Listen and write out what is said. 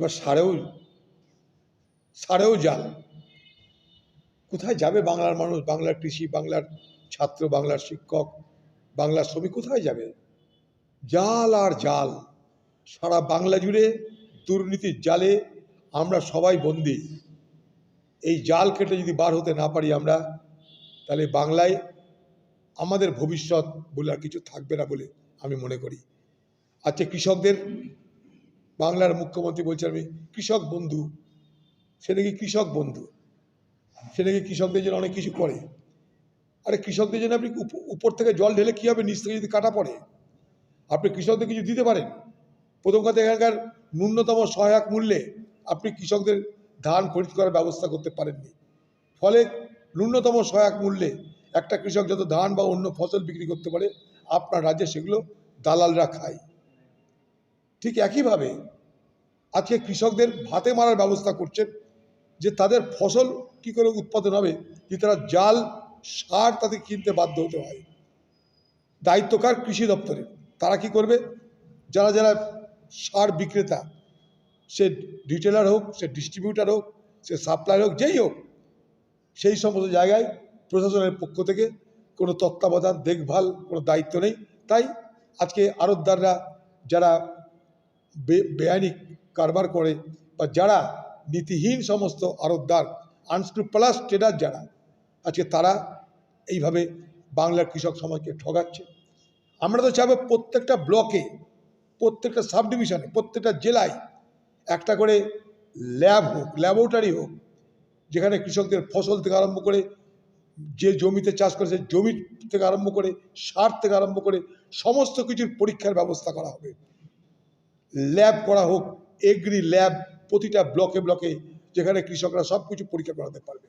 এবার সারেও সারেও জাল। কোথায় যাবে বাংলার মানুষ? বাংলার কৃষি, বাংলার ছাত্র, বাংলার শিক্ষক, বাংলার শ্রমিক কোথায় যাবে? জাল আর জাল। সারা বাংলা জুড়ে দুর্নীতির জালে আমরা সবাই বন্দী। এই জাল কেটে যদি বার হতে না পারি আমরা, তাহলে বাংলায় আমাদের ভবিষ্যৎ বলে আর কিছু থাকবে না বলে আমি মনে করি। আচ্ছা কৃষকদের বাংলার মুখ্যমন্ত্রী বলছে আমি, কৃষক বন্ধু। সে নাকি কৃষক বন্ধু। সে নাকি কৃষকদের জন্য অনেক কিছু করে। আরে কৃষকদের জন্য আপনি উপ- উপর থেকে জল ঢেলে কী হবে? নিচ থেকে যদি কাটা পড়ে। আপনি কৃষকদের কিছু দিতে পারেন। প্রথম কথা, এখানকার ন্যূনতম সহায়ক মূল্যে আপনি কৃষকদের ধান খরিদ করার ব্যবস্থা করতে পারেননি। ফলে ন্যূনতম সহায়ক মূল্যে একটা কৃষক যত ধান বা অন্য ফসল বিক্রি করতে পারে, আপনার রাজ্যে সেগুলো দালালরা খায়। ঠিক একইভাবে আজকে কৃষকদের ভাতে মারার ব্যবস্থা করছেন যে তাদের ফসল কি করে উৎপাদন হবে, যে তারা জাল, সার তাদের কিনতে বাধ্য হতে হয়। দায়িত্বকার কৃষি দপ্তরের, তারা কি করবে? যারা যারা সার বিক্রেতা, সে রিটেলার হোক, সে ডিস্ট্রিবিউটার হোক, সে সাপ্লায়ার হোক, যেই হোক, সেই সমস্ত জায়গায় প্রশাসনের পক্ষ থেকে কোনো তত্ত্বাবধান, দেখভাল, কোনো দায়িত্ব নেই। তাই আজকে আড়তদাররা যারা বেআইনি কারবার করে, বা যারা নীতিহীন সমস্ত আড়তদার আনস্ক্রুপ্লাস ট্রেডার যারা, আজকে তারা এইভাবে বাংলার কৃষক সমাজকে ঠগাচ্ছে। আমরা তো চাইব প্রত্যেকটা ব্লকে, প্রত্যেকটা সাব ডিভিশনে প্রত্যেকটা জেলায় একটা করে ল্যাব হোক, ল্যাবরেটরি হোক, যেখানে কৃষকদের ফসল থেকে আরম্ভ করে, যে জমিতে চাষ করে, সেই জমি থেকে আরম্ভ করে, সার থেকে আরম্ভ করে, সমস্ত কিছুর পরীক্ষার ব্যবস্থা করা হবে। ল্যাব করা হোক এগ্রি ল্যাব প্রতিটা ব্লকে ব্লকে যেখানে কৃষকরা সব কিছু পরীক্ষা করাতে পারবে।